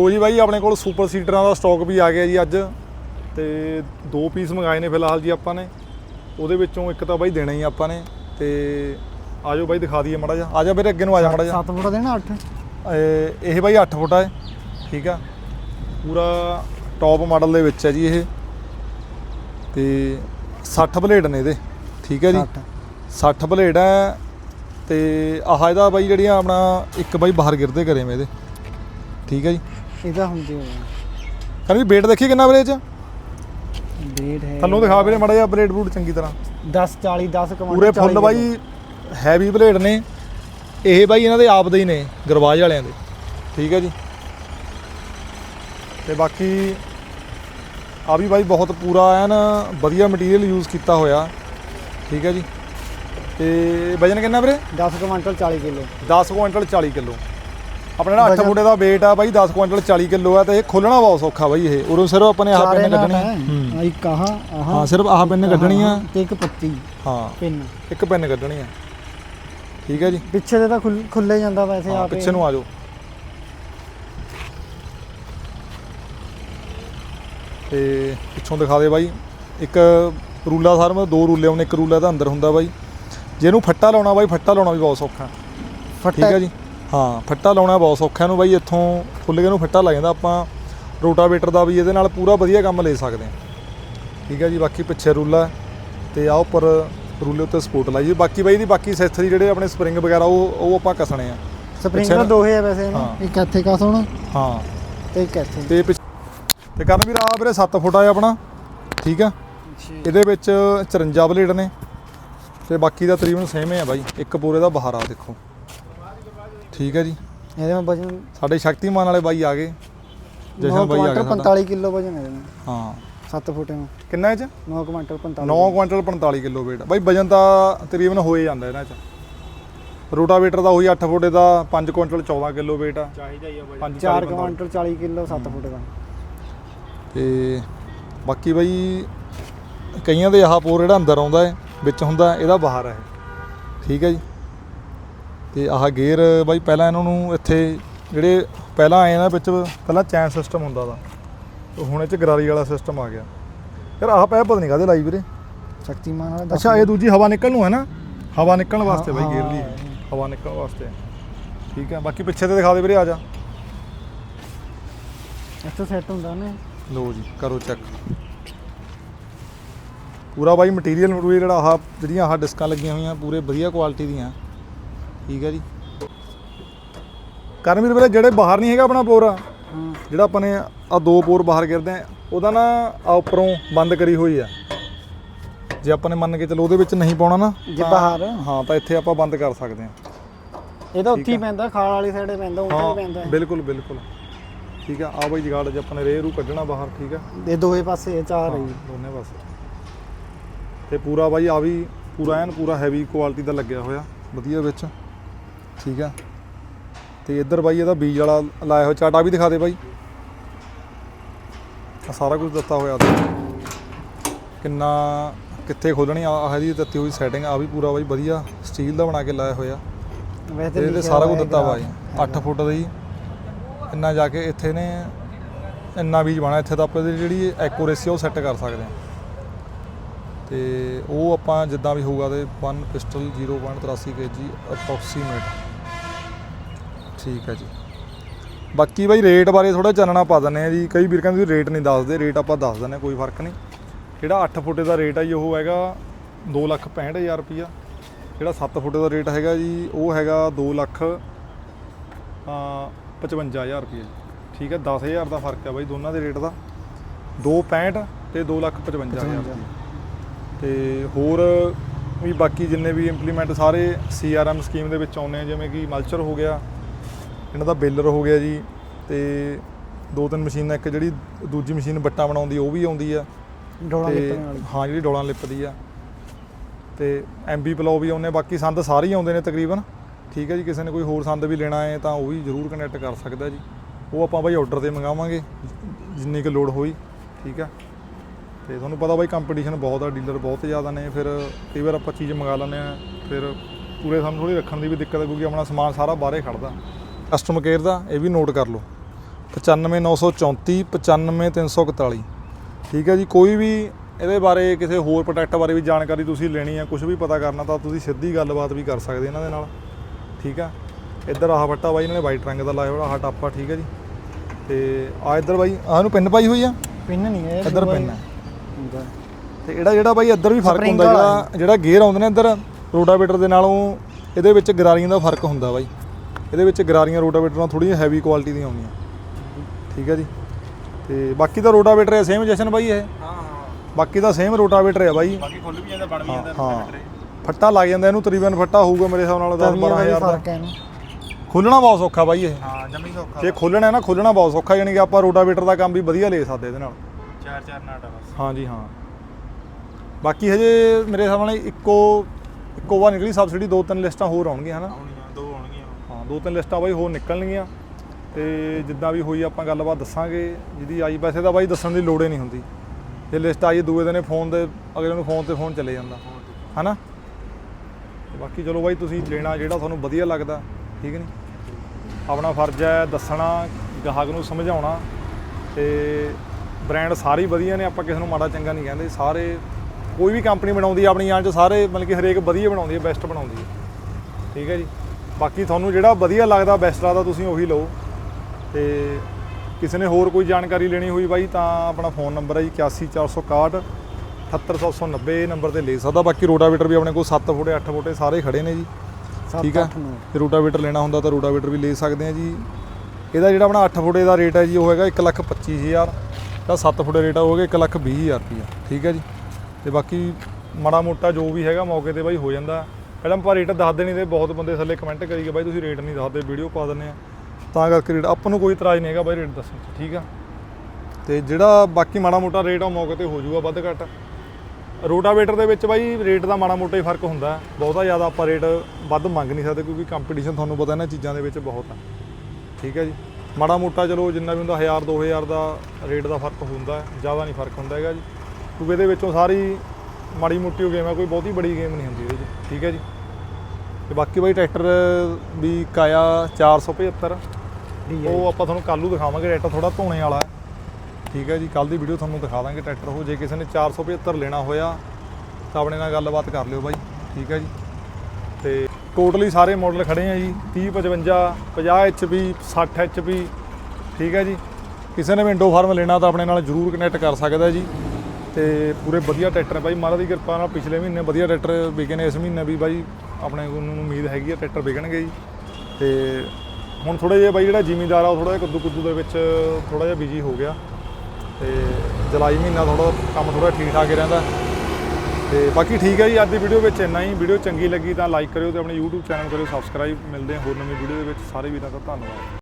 ਲੋ ਜੀ ਬਾਈ ਆਪਣੇ ਕੋਲ ਸੁਪਰ ਸੀਟਰਾਂ ਦਾ ਸਟਾਕ ਵੀ ਆ ਗਿਆ ਜੀ ਅੱਜ। ਤੇ ਦੋ ਪੀਸ ਮੰਗਾਏ ਨੇ ਫਿਲਹਾਲ ਜੀ ਆਪਾਂ ਨੇ। ਉਹਦੇ ਵਿੱਚੋਂ ਇੱਕ ਤਾਂ ਬਾਈ ਦੇਣਾ ਹੀ ਆਪਾਂ ਨੇ। ਤੇ ਆਜੋ ਬਾਈ ਦਿਖਾ ਦਈਏ ਮੜਾ ਜਾ ਆ ਜਾ ਵੀਰੇ ਅੱਗੇ ਨੂੰ ਆ ਜਾ ਮੜਾ ਜਾ 7 ਫੁੱਟ ਦੇਣਾ 8 ਇਹ ਇਹ ਬਾਈ 8 ਫੁੱਟ ਹੈ ਠੀਕ ਆ। ਪੂਰਾ ਟੌਪ ਮਾਡਲ ਦੇ ਵਿੱਚ ਹੈ ਜੀ ਇਹ। ਤੇ 60 ਬਲੇਡ ਨੇ ਇਹਦੇ। ਠੀਕ ਹੈ ਜੀ। 60 ਬਲੇਡ ਹੈ ਤੇ ਆਹ ਇਹਦਾ ਬਾਈ ਜਿਹੜੀਆਂ ਆਪਣਾ ਇੱਕ ਬਾਈ ਬਾਹਰ ਗਿਰਦੇ ਕਰੇ ਮੇ ਇਹਦੇ। ਠੀਕ ਹੈ ਜੀ। ਇਹਦਾ ਹੁੰਦੀ ਹੋਵੇ ਕਹਿੰਦੇ ਵੇਟ ਦੇਖੀ ਕਿੰਨਾ ਵੀਰੇ ਇਹ ਚ? ਡੇਢ ਹੈ। ਥੱਲੋਂ ਦਿਖਾ ਵੀਰੇ ਮੜਾ ਜਿਹਾ ਬਲੇਡ ਬੂਟ ਚੰਗੀ ਤਰ੍ਹਾਂ। 10 40 10 ਕਮਾਂਡ ਪੂਰੇ ਫੁੱਲ ਬਾਈ ਹੈਵੀ ਬਲੇਡ ਨੇ। ਇਹ ਬਾਈ ਇਹਨਾਂ ਦੇ ਆਪ ਦੇ ਹੀ ਨੇ ਗਰਵਾਜ ਵਾਲਿਆਂ ਦੇ। ਠੀਕ ਹੈ ਜੀ। ਤੇ ਬਾਕੀ ਆ ਵੀ ਬਾਈ ਬਹੁਤ ਪੂਰਾ ਐਨ ਵਧੀਆ ਮਟੀਰੀਅਲ ਯੂਜ਼ ਕੀਤਾ ਹੋਇਆ। ਠੀਕ ਹੈ ਜੀ। ਤੇ ਵਜਨ ਕਿੰਨਾ ਵੀਰੇ? 10 ਕੁਆਂਟਲ 40 ਕਿਲੋ। 10 quintal 40 kilo. ਆਪਣੇ ਨਾਲ 8 ਵਜ਼ਨ- ਫੁੱਟੇ ਦਾ weight ਆ ਬਾਈ 10 ਕੁਇੰਟਲ 40 ਕਿਲੋ ਆ ਤੇ ਇਹ ਖੋਲਣਾ ਬਹੁਤ ਸੌਖਾ ਬਾਈ ਇਹ। ਉਰੋਂ ਸਿਰਫ ਆਪਣੇ ਆਹ ਪਿੰਨ ਕੱਢਣੀ। ਆ। ਇੱਕ ਆਹ ਆਹ ਹਾਂ ਸਿਰਫ ਆਹ ਪਿੰਨ ਕੱਢਣੀ ਆ। ਤੇ ਇੱਕ ਪੱਤੀ ਹਾਂ ਪਿੰਨ। ਇੱਕ ਪਿੰਨ ਕੱਢਣੀ ਆ। ਠੀਕ ਹੈ ਜੀ। ਪਿੱਛੇ ਦੇ ਤਾਂ ਖੁੱਲ- ਜਾਂਦਾ ਵੈਸੇ ਆਪੇ। ਪਿੱਛੇ ਨੂੰ ਆ ਜਾਓ। ਤੇ ਪਿੱਛੋਂ ਦਿਖਾ ਦੇ ਬਾਈ ਇੱਕ ਰੂਲਾ ਸਾਰ ਮਤਲਬ ਦੋ ਰੂਲੇ ਆਉਣੇ ਇੱਕ ਰੂਲਾ ਦਾ ਅੰਦਰ ਹੁੰਦਾ ਬਾਈ। ਜੇ ਇਹਨੂੰ ਫੱਟਾ ਲਾਉਣਾ ਬਾਈ ਫੱਟਾ ਲਾਉਣਾ ਵੀ ਬਹੁਤ ਸੌਖਾ। ਠੀਕ ਫੱਟਾ ਹੈ ਜੀ। ਹਾਂ ਫੱਟਾ ਲਾਉਣਾ ਬਹੁਤ ਸੌਖਾ ਇਹਨੂੰ ਬਾਈ ਇੱਥੋਂ ਫੁੱਲ ਨੂੰ ਫੱਟਾ ਲੱਗ ਜਾਂਦਾ ਆਪਾਂ। ਰੋਟਾਵੇਟਰ ਦਾ ਵੀ ਇਹਦੇ ਨਾਲ ਪੂਰਾ ਵਧੀਆ ਕੰਮ ਲੈ ਸਕਦੇ ਹਾਂ। ਠੀਕ ਹੈ ਜੀ ਬਾਕੀ ਪਿੱਛੇ ਰੂਲਾ ਤੇ ਆ ਉੱਪਰ ਰੂਲੇ ਉੱਤੇ ਸਪੋਰਟ ਲਾਈ ਜੀ ਬਾਕੀ ਬਾਈ ਦੀ ਬਾਕੀ ਸੈਸਰੀ ਜਿਹੜੇ ਆਪਣੇ ਸਪਰਿੰਗ ਵਗੈਰਾ ਉਹ ਉਹ ਆਪਾਂ ਕਸਣੇ ਆ ਸਪਰਿੰਗ ਨਾ- ਦੋਹੇ ਆ ਵੈਸੇ ਇਹਨੂੰ। ਹਾਂ। ਇੱਕ ਇੱਥੇ ਕਾ ਸੋਣਾ ਹਾਂ। ਤੇ ਇੱਕ ਇੱਥੇ। ਤੇ ਪਿੱਛ- ਤੇ ਕਰਨ ਵੀਰ ਆ ਵੀਰੇ 7 ਫੁੱਟ ਆ ਆਪਣਾ। ਠੀਕ ਆ? ਇਹਦੇ ਵਿੱਚ 54 ਬਲੇਡ ਨੇ। ਤੇ ਬਾਕੀ ਦਾ ਤਕਰੀਬਨ ਸੇਮ ਹੀ ਆ ਬਾਈ। ਇੱਕ ਪੂਰੇ ਦਾ ਬਾਹਰ ਦੇਖੋ। ਠੀਕ ਹੈ ਜੀ। ਇਹਦੇ ਵਿੱਚ ਵਜਨ ਸਾਡੇ ਸ਼ਕਤੀਮਾਨ ਵਾਲੇ ਬਾਈ ਆ ਗਏ। ਜਸ਼ਨ 9 ਬਾਈ ਆ ਸਾਡਾ 45 ਕਿਲੋ ਵਜਨ ਹੈ ਇਹਦੇ ਹਾਂ। 7 ਫੁੱਟ ਨੂੰ ਕਿੰਨਾ ਇਹ ਚ? 9 ਕੁਆਂਟਲ 45 9 ਕੁਇੰਟਲ 45 ਕਿਲੋ weight ਬਾਈ ਵਜਨ ਤਾਂ ਤਕਰੀਬਨ ਹੋ ਹੀ ਜਾਂਦਾ ਇਹਨਾਂ ਚ। ਰੋਟਾਵੇਟਰ ਦਾ ਉਹੀ 8 ਫੁੱਟ ਦਾ 5 ਕੁਇੰਟਲ 14 ਕਿਲੋ weight ਆ। ਚਾਹੀਦਾ ਹੀ ਆ 4 ਕੁਆਂਟਲ 40 ਕਿਲੋ 7 ਫੁੱਟ ਦਾ। ਤੇ ਬਾਕੀ ਬਾਈ ਕਈਆਂ ਦੇ ਆਹ ਪੋਰ ਜਿਹੜਾ ਅੰਦਰ ਆਉਂਦਾ ਹੈ ਵਿੱਚ ਹੁੰਦਾ ਇਹਦਾ ਬਾਹਰ ਹੈ। ਠੀਕ ਹੈ ਜੀ। ਤੇ ਆਹ ਗੇਅਰ ਬਾਈ ਪਹਿਲਾਂ ਇਹਨਾਂ ਨੂੰ ਇੱਥੇ ਜਿਹੜੇ ਪਹਿਲਾਂ ਆਏ ਨਾ ਵਿੱਚ ਪਹਿਲਾਂ ਚੈਨ ਸਿਸਟਮ ਹੁੰਦਾ ਦਾ ਤੇ ਹੁਣ ਇਹ ਚ ਗਰਾਰੀ ਵਾਲਾ ਸਿਸਟਮ ਆ ਗਿਆ। ਯਾਰ ਆਹ ਪੈ ਪਤਾ ਨਹੀਂ ਕਾਦੇ ਲਾਈ ਵੀਰੇ। ਸ਼ਕਤੀਮਾਨ ਵਾਲਾ ਅੱਛਾ ਇਹ ਦੂਜੀ ਹਵਾ ਨਿਕਲਣ ਨੂੰ ਹੈ ਨਾ? ਹਵਾ ਨਿਕਲਣ ਵਾਸਤੇ ਬਾਈ ਗੇਅਰ ਦੀ। ਹਵਾ ਨਿਕਲਣ ਵਾਸਤੇ। ਠੀਕ ਹੈ ਬਾਕੀ ਪਿੱਛੇ ਤੇ ਦਿਖਾ ਦੇ ਵੀਰੇ ਆ ਜਾ। ਇੱਥੋਂ ਸੈੱਟ ਹੁੰਦਾ ਨੇ। ਲੋ ਜੀ ਕਰੋ ਚੈੱਕ ਪੂਰਾ ਬਾਈ ਮਟੀਰੀਅਲ ਮਟੂਰੀਅਲ ਜਿਹੜਾ ਆਹ ਜਿਹੜੀਆਂ ਆਹ ਡਿਸਕਾਂ ਲੱਗੀਆਂ ਹੋਈਆਂ ਪੂਰੇ ਵਧੀਆ ਕੁਆਲਿਟੀ ਦੀਆਂ। ਠੀਕ ਹੈ ਜੀ। ਕਰਮਵੀਰ ਵੀਰੇ ਜਿਹੜੇ ਬਾਹਰ ਨਹੀਂ ਹੈਗਾ ਆਪਣਾ ਪੋਰ ਆ ਜਿਹੜਾ ਆਪਾਂ ਨੇ ਆ ਦੋ ਪੋਰ ਬਾਹਰ ਗਿਰਦੇ ਆ ਉਹਦਾ ਨਾ ਆ ਉੱਪਰੋਂ ਬੰਦ ਕਰੀ ਹੋਈ ਆ। ਜੇ ਆਪਾਂ ਨੇ ਮੰਨ ਕੇ ਚਲੋ ਉਹਦੇ ਵਿੱਚ ਨਹੀਂ ਪਾਉਣਾ ਨਾ ਜੇ ਬਾਹਰ। ਹਾਂ ਤਾਂ ਇੱਥੇ ਆਪਾਂ ਬੰਦ ਕਰ ਸਕਦੇ ਹਾਂ ਇਹ ਤਾਂ ਉੱਥੇ ਹੀ ਪੈਂਦਾ ਖਾਲ ਵਾਲੀ ਸਾਈਡੇ ਪੈਂਦਾ ਉੱਥੇ ਪੈਂਦਾ। ਬਿਲਕੁਲ ਬਿਲਕੁਲ। ਠੀਕ ਆ ਆ ਬਾਈ ਜਗਾੜ ਜੇ ਆਪਾਂ ਨੇ ਰੇ ਰੂ ਕੱਢਣਾ ਬਾਹਰ ਠੀਕ ਆ। ਇਹ ਦੋਵੇਂ ਪਾਸੇ ਇਹ ਚਾਰ ਹੈ ਦੋਨੇ ਪਾਸੇ। ਤੇ ਪੂਰਾ ਬਾਈ ਆ ਵੀ ਪੂਰਾ ਐਨ ਪੂਰਾ ਹੈਵੀ ਕੁਆਲਿਟੀ ਦਾ ਲੱਗਿਆ ਹੋਇਆ ਵਧੀਆ ਵਿੱਚ। ਠੀਕ ਆ। ਤੇ ਇੱਧਰ ਬਾਈ ਇਹਦਾ ਬੀਜ ਵਾਲਾ ਲਾਇਆ ਹੋਇਆ ਚਾਟਾ ਵੀ ਦਿਖਾ ਦੇ ਬਾਈ। ਆ ਸਾਰਾ ਕੁਝ ਦਿੱਤਾ ਹੋਇਆ ਤੇ ਕਿੰਨਾ ਕਿੱਥੇ ਖੋਲਣੀ ਆ ਆਹ ਦੀ ਦਿੱਤੀ ਹੋਈ ਸੈਟਿੰਗ ਆ ਵੀ ਪੂਰਾ ਬਾਈ ਵਧੀਆ ਸਟੀਲ ਦਾ ਬਣਾ ਕੇ ਲਾਇਆ ਹੋਇਆ। ਵੈਸੇ ਇਹਦੇ ਸਾਰਾ ਕੁਝ ਦਿੱਤਾ ਹੈਗਾ। 8 ਫੁੱਟ ਦਾ। ਹੀ ਇੰਨਾ ਜਾ ਕੇ ਇੱਥੇ ਨੇ ਇੰਨਾ ਬੀਜ ਬਣਾ ਇੱਥੇ ਤਾਂ ਆਪਾਂ ਇਹਦੀ ਜਿਹੜੀ ਐਕੂਰੇਸੀ ਉਹ ਸੈੱਟ ਕਰ ਸਕਦੇ ਹਾਂ। ਤੇ ਉਹ ਆਪਾਂ ਜਿੱਦਾਂ ਵੀ ਹੋਊਗਾ ਤੇ 1 ਪਿਸਟਲ 0.83 kg ਅਪਰੋਕਸੀਮੇਟ ਠੀਕ ਹੈ ਜੀ। ਬਾਕੀ ਬਾਈ ਰੇਟ ਬਾਰੇ ਥੋੜਾ ਚਾਨਣਾ ਪਾ ਦਿੰਦੇ ਆ ਜੀ। ਕਈ ਵੀਰ ਕਹਿੰਦੇ ਰੇਟ ਨਹੀਂ ਦੱਸਦੇ ਰੇਟ ਆਪਾਂ ਦੱਸ ਹਾਂ ਕੋਈ ਫ਼ਰਕ ਨਹੀਂ। ਜਿਹੜਾ 8 ਫੁੱਟ ਦਾ ਰੇਟ ਆ ਜੀ ਉਹ ਹੈਗਾ 265000 ਰੁਪਿਆ ਜਿਹੜਾ 7 ਫੁੱਟ ਦਾ ਰੇਟ ਹੈਗਾ ਜੀ ਉਹ ਹੈਗਾ 2 ਲੱਖ ਅ 55000 ਰੁਪਏ ਜੀ। ਠੀਕ ਹੈ 10000 ਦਾ ਫ਼ਰਕ ਹੈ ਬਾਈ ਦੋਨਾਂ ਦੇ ਰੇਟ ਦਾ। 265 ਤੇ 2 ਲੱਖ 55000 ਰੁਪਏ ਤੇ ਹੋਰ ਵੀ ਬਾਕੀ ਜਿੰਨੇ ਵੀ ਇੰਪਲੀਮੈਂਟ ਸਾਰੇ ਸੀਆਰਐਮ ਸਕੀਮ ਦੇ ਵਿੱਚ ਆਉਂਦੇ ਆ ਜਿਵੇਂ ਕਿ ਮਲਚਰ ਹੋ ਗਿਆ ਇਹਨਾਂ ਦਾ ਬੇਲਰ ਹੋ ਗਿਆ ਜੀ ਤੇ ਦੋ ਤਿੰਨ ਮਸ਼ੀਨਾਂ ਇੱਕ ਜਿਹੜੀ ਦੂਜੀ ਮਸ਼ੀਨ ਬੱਟਾ ਬਣਾਉਂਦੀ ਉਹ ਵੀ ਆਉਂਦੀ ਆ। ਡੋਲਾ ਤੇ ਲਿਪਣ ਵਾਲੀ। ਹਾਂ ਜਿਹੜੀ ਡੋਲਾਂ ਲਿਪਦੀ ਆ। ਤੇ ਐਮਬੀ ਪਲੋ ਵੀ ਆਉਂਦੇ ਬਾਕੀ ਸੰਦ ਸਾਰੇ ਹੀ ਆਉਂਦੇ ਨੇ ਤਕਰੀਬਨ। ਠੀਕ ਹੈ ਜੀ ਕਿਸੇ ਨੇ ਕੋਈ ਹੋਰ ਸੰਦ ਵੀ ਲੈਣਾ ਹੈ ਤਾਂ ਉਹ ਵੀ ਜ਼ਰੂਰ ਕਨੈਕਟ ਕਰ ਸਕਦਾ ਜੀ। ਉਹ ਆਪਾਂ ਬਾਈ ਆਰਡਰ ਤੇ ਮੰਗਾਵਾਂਗੇ ਜਿੰਨੀ ਕੁ ਲੋਡ ਹੋਈ ਠੀਕ ਆ। ਤੇ ਤੁਹਾਨੂੰ ਪਤਾ ਬਾਈ ਕੰਪੀਟੀਸ਼ਨ ਬਹੁਤ ਆ ਡੀਲਰ ਬਹੁਤ ਜ਼ਿਆਦਾ ਨੇ ਫਿਰ ਕਈ ਵਾਰ ਆਪਾਂ ਚੀਜ਼ ਮੰਗਾ ਲੈਂਦੇ ਆ ਫਿਰ ਪੂਰੇ ਸਾਨੂੰ ਥੋੜੀ ਰੱਖਣ ਦੀ ਵੀ ਦਿੱਕਤ ਹੈ ਕਿਉਂਕਿ ਆਪਣਾ ਸਮਾਨ ਸਾਰਾ ਬਾਹਰੇ ਖੜਦਾ ਕਸਟਮਰ ਕੇਅਰ ਦਾ ਇਹ ਵੀ ਨੋਟ ਕਰ ਲਓ। 95934 95341 ਠੀਕ ਹੈ ਜੀ ਕੋਈ ਵੀ ਇਹਦੇ ਬਾਰੇ ਕਿਸੇ ਹੋਰ ਪ੍ਰੋਡਕਟ ਬਾਰੇ ਵੀ ਜਾਣਕਾਰੀ ਤੁਸੀਂ ਲੈਣੀ ਆ ਕੁਝ ਵੀ ਪਤਾ ਕਰਨਾ ਤਾਂ ਤੁਸੀਂ ਸਿੱਧੀ ਗੱਲਬਾਤ ਵੀ ਕਰ ਸਕਦੇ ਇਹਨਾਂ ਦੇ ਨਾਲ। ਠੀਕ ਆ? ਇੱਧਰ ਆਹ ਫੱਟਾ ਬਾਈ ਇਹਨਾਂ ਨੇ ਵਾਈਟ ਰੰਗ ਦਾ ਲਾਇਆ ਹੋਇਆ ਆਹ ਟਾਪਾ ਠੀਕ ਹੈ ਜੀ। ਤੇ ਆ ਇੱਧਰ ਬਾਈ ਆਹ ਨੂੰ ਪਿੰਨ ਪਾਈ ਹੋਈ ਆ? ਪਿੰਨ ਨਹੀਂ ਹੈ ਇੱਧਰ ਪਿੰਨ ਹੈ ਹੁੰਦਾ। ਤੇ ਇਹਦਾ ਜਿਹੜਾ ਬਾਈ ਇੱਧਰ ਵੀ ਫ਼ਰਕ ਹੁੰਦਾ ਜਿਹੜਾ ਜਿਹੜਾ ਗੇਅਰ ਆਉਂਦੇ ਨੇ ਇੱਧਰ ਰੋਟਾਵੇਟਰ ਦੇ ਨਾਲੋਂ ਇਹਦੇ ਵਿੱਚ ਗਰਾਰੀਆਂ ਦਾ ਫ਼ਰਕ ਹੁੰਦਾ ਬਾਈ। ਇਹਦੇ ਵਿੱਚ ਗਰਾਰੀਆਂ ਰੋਟਾਵੇਟਰ ਥੋੜੀਆਂ ਹੈਵੀ ਕੁਆਲਿਟੀ ਦੀਆਂ ਆਉਂਦੀਆਂ। ਠੀਕ ਹੈ ਜੀ? ਤੇ ਬਾਕੀ ਤਾਂ ਰੋਟਾਵੇਟਰ ਹੈ ਸੇਮ ਜਸ਼ਨ ਬਾਈ ਇਹ? ਹਾਂ ਹਾਂ। ਬਾਕੀ ਤਾਂ ਸੇਮ ਰੋਟਾਵੇਟਰ ਹੈ ਬਾਈ। ਬਾਕੀ ਖੁੱਲ ਵੀ ਜਾਂਦਾ ਬਣ ਵੀ ਜਾਂਦਾ ਹਾਂ। ਫੱਟਾ ਲੱਗ ਜਾਂਦਾ ਇਹਨੂੰ ਤਕਰੀਬਨ ਫੱਟਾ ਹੋਊਗਾ ਮੇਰੇ ਹਿਸਾਬ ਨਾਲ 10 ਤਵੀਆਂ ਦਾ। ਵੀ 12000 ਦਾ ਫ਼ਰਕ ਹੈ ਇਹਨੂੰ। ਖੋਲਣਾ ਬਹੁਤ ਸੌਖਾ ਬਾਈ ਇਹ। ਹਾਂ ਜਮੀ ਸੌਖਾ ਜੇ ਖੋਲਣਾ ਹੈ ਨਾ ਖੋਲਣਾ ਬਹੁਤ ਸੌਖਾ ਯਾਨੀ ਕਿ ਆਪਾਂ ਰੋਟਾਵੇਟਰ ਦਾ ਕੰਮ ਵੀ ਵਧੀਆ ਲੈ ਸਕਦੇ ਇਹਦੇ ਨਾਲ। ਚਾਰ ਚਾਰ ਨਾਟਾ ਬਸ। ਹਾਂਜੀ ਹਾਂ। ਬਾਕੀ ਹਜੇ ਮੇਰੇ ਹਿਸਾਬ ਨਾਲ ਇੱਕੋ ਇੱਕੋ ਵਾਰ ਨਿਕਲੀ ਸਬਸਿਡੀ ਦੋ ਤਿੰਨ ਲਿਸਟਾਂ ਹੋਰ ਆਉਣਗੀਆਂ ਹਨਾ ਦੋ ਤਿੰਨ ਲਿਸਟਾਂ ਬਾਈ ਹੋਰ ਨਿਕਲਣਗੀਆਂ ਤੇ ਜਿੱਦਾਂ ਵੀ ਹੋਈ ਆਪਾਂ ਗੱਲਬਾਤ ਦੱਸਾਂਗੇ। ਜਿਹਦੀ ਆਈ ਵੈਸੇ ਤਾਂ ਬਾਈ ਦੱਸਣ ਦੀ ਲੋੜ ਹੀ ਨਹੀਂ ਹੁੰਦੀ। ਜੇ ਲਿਸਟ ਆਈ ਦੂਏ ਦਿਨੇ ਫੋਨ ਦੇ ਅਗਲੇ ਨੂੰ ਫੋਨ ਤੇ ਫੋਨ ਚਲੇ ਜਾਂਦਾ। ਹਨਾ? ਤੇ ਬਾਕੀ ਚਲੋ ਬਾਈ ਤੁਸੀਂ ਲੈਣਾ ਜਿਹੜਾ ਤੁਹਾਨੂੰ ਵਧੀਆ ਲੱਗਦਾ, ਠੀਕ ਨਹੀਂ ਆਪਣਾ ਫਰਜ਼ ਹੈ ਦੱਸਣਾ, ਗਾਹਕ ਨੂੰ ਸਮਝਾਉਣਾ ਤੇ ਬ੍ਰਾਂਡ ਸਾਰੇ ਵਧੀਆ ਨੇ, ਆਪਾਂ ਕਿਸੇ ਨੂੰ ਮਾੜਾ ਚੰਗਾ ਨਹੀਂ ਕਹਿੰਦੇ। ਸਾਰੇ, ਕੋਈ ਵੀ ਕੰਪਨੀ ਬਣਾਉਂਦੀ ਹੈ ਆਪਣੀ ਆਣ 'ਚ, ਸਾਰੇ ਮਤਲਬ ਕਿ ਹਰੇਕ ਵਧੀਆ ਬਣਾਉਂਦੀ ਹੈ ਬੈਸਟ ਬਣਾਉਂਦੀ ਹੈ ਠੀਕ ਹੈ ਜੀ? ਬਾਕੀ ਤੁਹਾਨੂੰ ਜਿਹੜਾ ਵਧੀਆ ਲੱਗਦਾ ਬੈਸਟ ਲੱਗਦਾ ਤੁਸੀਂ ਉਹੀ ਲਓ। ਤੇ ਕਿਸੇ ਨੇ ਹੋਰ ਕੋਈ ਜਾਣਕਾਰੀ ਲੈਣੀ ਹੋਈ ਬਾਈ ਤਾਂ ਆਪਣਾ ਫੋਨ ਨੰਬਰ ਹੈ ਜੀ 81461 78790 ਨੰਬਰ ਤੇ ਲੈ ਸਕਦਾ। ਬਾਕੀ ਰੋਟਾਵੇਟਰ ਵੀ ਆਪਣੇ ਕੋਲ 7 ਫੁੱਟੇ 8 ਫੁੱਟੇ ਸਾਰੇ ਖੜੇ ਨੇ ਜੀ। ਠੀਕ ਆ? ਨੌ। ਤੇ ਰੋਟਾਵੇਟਰ ਲੈਣਾ ਹੁੰਦਾ ਤਾਂ ਰੋਟਾਵੇਟਰ ਵੀ ਲੈ ਸਕਦੇ ਆ ਜੀ। ਇਹਦਾ ਜਿਹੜਾ ਆਪਣਾ 8 ਫੁੱਟੇ ਦਾ ਰੇਟ ਹੈ ਜੀ ਉਹ ਹੈਗਾ 125000 ਤਾਂ 7 ਫੁੱਟੇ ਰੇਟ ਹੋਵੇਗਾ 120000 ਰੁਪਈਆ। ਠੀਕ ਹੈ ਜੀ? ਤੇ ਬਾਕੀ ਮਾੜਾ ਮੋਟਾ ਜੋ ਵੀ ਹੈਗਾ ਮੌਕੇ ਤੇ ਬਾਈ ਹੋ ਜਾਂਦਾ। ਪਹਿਲਾਂ ਆਪਾਂ ਰੇਟ ਦੱਸਦੇ ਨਹੀਂ ਤੇ ਬਹੁਤ ਬੰਦੇ ਥੱਲੇ ਕਮੈਂਟ ਕਰੀ ਗਏ, ਬਾਈ ਤੁਸੀਂ ਰੇਟ ਨਹੀਂ ਦੱਸਦੇ ਵੀਡੀਓ ਪਾ ਦਿੰਦੇ ਆ। ਤਾਂ ਕਰਕੇ ਰੇਟ ਆਪਾਂ ਨੂੰ ਕੋਈ ਇਤਰਾਜ਼ ਨਹੀਂ ਹੈਗਾ ਬਾਈ ਰੇਟ ਦੱਸਣ 'ਚ ਠੀਕ ਆ? ਤੇ ਜਿਹੜਾ ਬਾਕੀ ਮਾੜਾ ਮੋਟਾ ਰੇਟ ਆ, ਉਹ ਮੌਕੇ ਤੇ ਹੋ ਜਾਊਗਾ ਵੱਧ ਘੱਟ। ਰੋਟਾਵੇਟਰ ਦੇ ਵਿੱਚ ਬਾਈ ਰੇਟ ਦਾ ਮਾੜਾ ਮੋਟਾ ਹੀ ਫ਼ਰਕ ਹੁੰਦਾ ਬਹੁਤਾ ਜ਼ਿਆਦਾ ਆਪਾਂ ਰੇਟ ਵੱਧ ਮੰਗ ਨਹੀਂ ਸਕਦੇ ਕਿਉਂਕਿ ਕੰਪੀਟੀਸ਼ਨ ਤੁਹਾਨੂੰ ਪਤਾ ਇਹਨਾਂ ਚੀਜ਼ਾਂ ਦੇ ਵਿੱਚ ਬਹੁਤ ਆ। ਠੀਕ ਹੈ ਜੀ? ਮਾੜਾ ਮੋਟਾ ਚਲੋ ਜਿੰਨਾ ਵੀ ਹੁੰਦਾ 1000 2000 ਦਾ ਰੇਟ ਦਾ ਫ਼ਰਕ ਹੁੰਦਾ ਜ਼ਿਆਦਾ ਨਹੀਂ ਫ਼ਰਕ ਹੁੰਦਾ ਹੈਗਾ ਜੀ। ਕਿਉਂਕਿ ਇਹਦੇ ਵਿੱਚੋਂ ਸਾਰੀ ਮਾੜੀ ਮੋਟੀ ਗੇਮ ਹੈ ਕੋਈ ਬਹੁਤੀ ਬੜੀ ਗੇਮ ਨਹੀਂ ਹੁੰਦੀ ਇਹਦੇ 'ਚ ਠੀਕ ਹੈ ਜੀ? ਤੇ ਬਾਕੀ ਬਾਈ ਟਰੈਕਟਰ ਵੀ ਕਾਇਆ 475 ਉਹ ਆਪਾਂ ਤੁਹਾਨੂੰ ਕੱਲ੍ਹ ਨੂੰ ਦਿਖਾਵਾਂਗੇ ਟਰੈਕਟਰ ਥੋੜਾ ਧੋਣੇ ਵਾਲਾ ਠੀਕ ਹੈ ਜੀ ਕੱਲ ਦੀ ਵੀਡੀਓ ਤੁਹਾਨੂੰ ਦਿਖਾ ਦਾਂਗੇ ਟਰੈਕਟਰ ਉਹ ਜੇ ਕਿਸੇ ਨੇ 475 ਲੈਣਾ ਹੋਇਆ ਤਾਂ ਆਪਣੇ ਨਾਲ ਗੱਲਬਾਤ ਕਰ ਲਿਓ ਬਾਈ ਠੀਕ ਹੈ ਜੀ? ਤੇ ਟੋਟਲੀ ਸਾਰੇ ਮਾਡਲ ਖੜੇ ਆ ਜੀ 30 55 50 HP 60 HP ਠੀਕ ਹੈ ਜੀ? ਕਿਸੇ ਨੇ ਵੀ ਇੰਡੋ ਫਾਰਮ ਲੈਣਾ ਤਾਂ ਆਪਣੇ ਨਾਲ ਜਰੂਰ ਕਨੈਕਟ ਕਰ ਸਕਦਾ ਜੀ। ਤੇ ਪੂਰੇ ਵਧੀਆ ਟਰੈਕਟਰ ਹੈ ਬਾਈ ਮਹਾਰਾਜ ਦੀ ਕਿਰਪਾ ਨਾਲ ਪਿਛਲੇ ਮਹੀਨੇ ਵਧੀਆ ਟਰੈਕਟਰ ਵਿਕੇ ਨੇ, ਇਸ ਮਹੀਨੇ ਵੀ ਬਾਈ ਆਪਣੇ ਨੂੰ ਉਮੀਦ ਹੈਗੀ ਹੈ ਟਰੈਕਟਰ ਵਿਕਣਗੇ ਜੀ। ਤੇ ਹੁਣ ਥੋੜਾ ਜਿਹਾ ਬਾਈ ਜਿਹੜਾ ਜ਼ਿਮੀਂਦਾਰ ਆ, ਉਹ ਥੋੜਾ ਜਿਹਾ ਕੱਦੂ ਕੁੱਦੂ ਦੇ ਵਿੱਚ ਥੋੜਾ ਜਿਹਾ ਬਿਜ਼ੀ ਹੋ ਗਿਆ। ਤੇ ਜੁਲਾਈ ਮਹੀਨਾ ਥੋੜਾ ਕੰਮ ਥੋੜਾ ਠੀਕ ਠਾਕ ਹੀ ਰਹਿੰਦਾ। ਤੇ ਬਾਕੀ ਠੀਕ ਹੈ ਜੀ, ਅੱਜ ਦੀ ਵੀਡੀਓ ਵਿੱਚ ਇੰਨਾ ਹੀ। ਵੀਡੀਓ ਚੰਗੀ ਲੱਗੀ ਤਾਂ ਲਾਈਕ ਕਰਿਓ ਤੇ ਆਪਣੇ YouTube ਚੈਨਲ ਕਰਿਓ ਸਬਸਕ੍ਰਾਈਬ ਮਿਲਦੇ ਹਾਂ ਹੋਰ ਨਵੀਂ ਵੀਡੀਓ ਦੇ ਵਿੱਚ। ਸਾਰੇ ਵੀਰਾਂ ਦਾ ਧੰਨਵਾਦ।